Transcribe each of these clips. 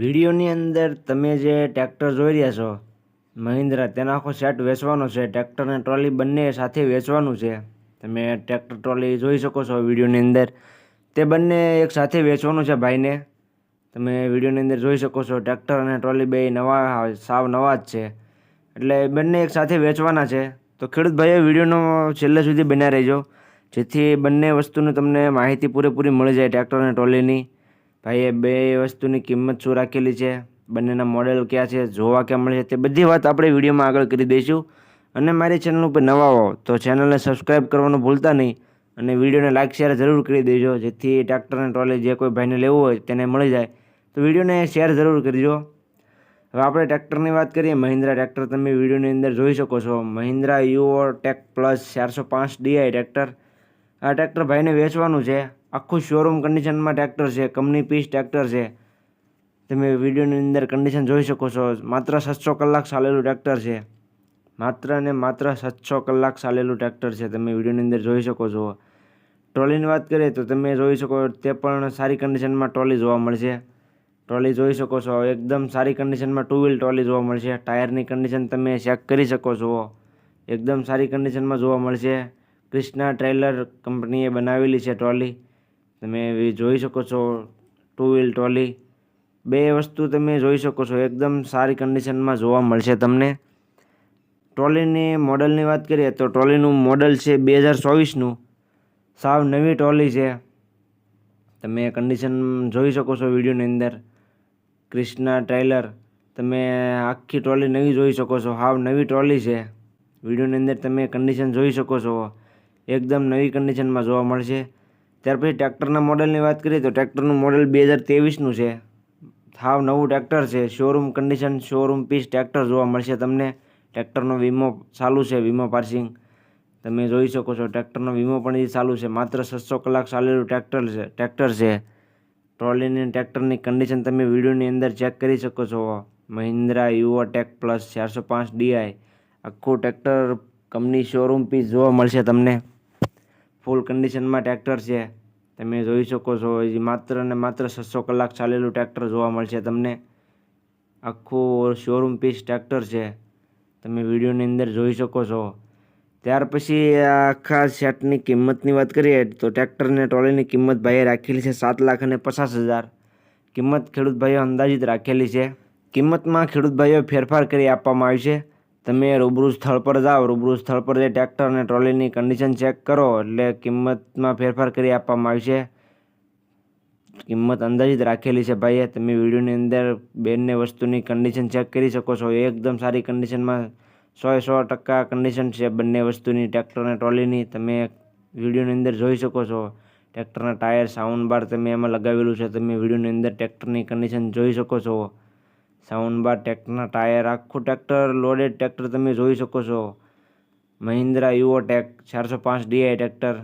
વિડીયોની અંદર તમે જે ટ્રેક્ટર જોઈ રહ્યા છો, મહિન્દ્રા, તેનો આખો સેટ વેચવાનો છે. ટ્રેક્ટર અને ટ્રોલી બંને સાથે વેચવાનું છે. તમે ટ્રેક્ટર, ટ્રોલી જોઈ શકો છો વિડીયોની અંદર. તે બંને એક સાથે વેચવાનું છે ભાઈને. તમે વિડીયોની અંદર જોઈ શકો છો, ટ્રેક્ટર અને ટ્રોલી બે નવા સાવ નવા જ છે. એટલે બંને એક સાથે વેચવાના છે. તો ખેડૂત ભાઈએ વિડીયોનો છેલ્લે સુધી બન્યા રહેજો. જેથી બંને વસ્તુની તમને માહિતી પૂરેપૂરી મળી જાય ટ્રેક્ટર અને ટ્રોલીની. ભાઈએ બે વસ્તુની કિંમત શું રાખેલી છે? બંનેના મોડેલ ક્યાં છે? જોવા ક્યાં મળે છે? તે બધી વાત આપણે વિડીયોમાં આગળ કરી દઈશું. અને મારી ચેનલ ઉપર નવા હો તો ચેનલને સબસ્ક્રાઈબ કરવાનું ભૂલતા નહીં. અને વિડીયોને લાઇક શેર જરૂર કરી દેજો. જેથી ટ્રેક્ટર અને ટ્રોલી જે કોઈ ભાઈને લેવું હોય તેને મળી જાય. તો વિડીયોને શેર જરૂર કરજો. હવે આપણે ટ્રેક્ટરની વાત કરીએ. મહિન્દ્રા ટ્રેક્ટર તમે વિડીયોની અંદર જોઈ શકો છો. મહિન્દ્રા યુઓ ટેક પ્લસ ચારસો પાંચ ડીઆઈ ટ્રેક્ટર આ ટ્રેક્ટર ભાઈને વેચવાનું છે. આખું શોરૂમ કન્ડિશનમાં ટ્રેક્ટર છે કંપની પીસ ટ્રેક્ટર છે. તમે વિડીયોની અંદર કન્ડિશન જોઈ શકો છો. માત્ર સાતસો કલાક ચાલેલું ટ્રેક્ટર છે. માત્ર ને માત્ર સાતસો કલાક ચાલેલું ટ્રેક્ટર છે. તમે વિડીયોની અંદર જોઈ શકો છો. ટ્રોલીની વાત કરીએ તો તમે જોઈ શકો તે પણ સારી કન્ડિશનમાં ટ્રોલી જોવા મળશે. ટ્રોલી જોઈ શકો છો. એકદમ સારી કન્ડિશનમાં ટુ વ્હીલ ટ્રોલી જોવા મળશે. ટાયરની કન્ડિશન તમે ચેક કરી શકો છો. એકદમ સારી કન્ડિશનમાં જોવા મળશે. ક્રિષ્ના ટ્રેલર કંપનીએ બનાવેલી છે ટ્રોલી તમે જોઈ શકો છો ટુ વ્હીલ ટ્રોલી બે વસ્તુ તમે જોઈ શકો છો, એકદમ સારી કન્ડિશનમાં જોવા મળશે તમને. ટ્રોલીની મોડલની વાત કરીએ તો ટ્રોલીનું મોડલ છે બે હજાર ચોવીસનું. સાવ નવી ટ્રોલી છે. તમે કન્ડિશન જોઈ શકો છો વિડીયોની અંદર. ક્રિષ્ના ટ્રેલર તમે આખી ટ્રોલી નવી જોઈ શકો છો, હાવ નવી ટ્રોલી છે. વિડીયોની અંદર તમે કન્ડિશન જોઈ શકો છો. એકદમ નવી કન્ડિશનમાં જોવા મળશે. ત્યાર પછી ટ્રેક્ટરના મોડલની વાત કરીએ તો ટ્રેક્ટરનું મોડલ બે હજાર ત્રેવીસનું છે. હાવ નવું ટ્રેક્ટર છે. Showroom condition showroom piece tractor જોવા મળશે તમને. ટ્રેક્ટરનો વીમો ચાલુ છે, વીમો પાર્સિંગ. તમે જોઈ શકો છો ટ્રેક્ટરનો વીમો પણ એ ચાલુ છે. માત્ર છસો કલાક ચાલેલું ટ્રેક્ટર છે ટ્રેક્ટર છે. ટ્રોલીની ટ્રેક્ટરની કન્ડિશન તમે વિડીયોની અંદર ચેક કરી શકો છો. મહિન્દ્રા યુઓ ટેક પ્લસ ચારસો પાંચ ડીઆઈ આખું ટ્રેક્ટર કંપની શોરૂમ પીસ જોવા મળશે તમને. ફૂલ કન્ડિશનમાં ટ્રેક્ટર છે. તમે જોઈ શકો છો માત્ર ને માત્ર છસો કલાક ચાલેલું ટ્રેક્ટર જોવા મળશે તમને. આખું શોરૂમ પીસ ટ્રેક્ટર છે. તમે વિડીયોની અંદર જોઈ શકો છો. ત્યાર પછી આખા સેટની કિંમતની વાત કરીએ, તો ટ્રેક્ટરને ટ્રોલીની કિંમત ભાઈએ રાખેલી છે સાત લાખ અને પચાસ હજાર. કિંમત ખેડૂત ભાઈઓ અંદાજિત રાખેલી છે. કિંમતમાં ખેડૂત ભાઈઓ ફેરફાર કરી આપવામાં આવી છે. તમે રૂબરૂ સ્થળ પર જાઓ, રૂબરૂ સ્થળ પર જે ટ્રેક્ટર અને ટ્રોલીની કન્ડિશન ચેક કરો, એટલે કિંમતમાં ફેરફાર કરી આપવામાં આવી છે. કિંમત અંદાજિત રાખેલી છે ભાઈએ, તમે વિડીયોની અંદર બેનને વસ્તુની કન્ડિશન ચેક કરી શકો છો. એકદમ સારી કન્ડિશનમાં સો સો ટકા કન્ડિશન છે બંને વસ્તુની ટ્રેક્ટર અને ટ્રોલીની તમે વિડીયોની અંદર જોઈ શકો છો ટ્રેક્ટરના ટાયર સાઉન્ડ બાર તમે એમાં લગાવેલું છે. તમે વિડીયોની અંદર ટ્રેક્ટરની કન્ડિશન જોઈ શકો છો. સાઉન્ડ બાર ટ્રેક્ટરના ટાયર આખું ટ્રેક્ટર લોડેડ ટ્રેક્ટર તમે જોઈ શકો છો. મહિન્દ્રા યુઓ ટેક ચારસો પાંચ ડીઆઈ ટ્રેક્ટર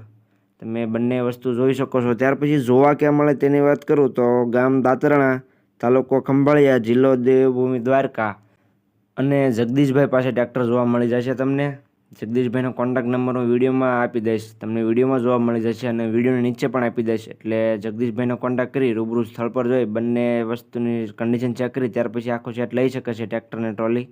તમે બંને વસ્તુ જોઈ શકો છો. ત્યાર પછી જોવા ક્યાં મળે તેની વાત કરું તો ગામ દાતરણા, તાલુકો ખંભાળિયા, જિલ્લો દેવભૂમિ દ્વારકા. અને જગદીશભાઈ પાસે ટ્રેક્ટર જોવા મળી જશે તમને. જગદીશભાઈનો કોન્ટેક્ટ નંબર હું વિડીયોમાં આપી દઈશ. તમને વિડીયોમાં જોવા મળી જશે અને વિડીયોની નીચે પણ આપી દઈશ. એટલે જગદીશભાઈનો કોન્ટેક્ટ કરી, રૂબરૂ સ્થળ પર જોઈ, બંને વસ્તુની કન્ડિશન ચેક કરી, ત્યાર પછી આખો સેટ લઈ શકે છે ટ્રેક્ટર ટ્રોલી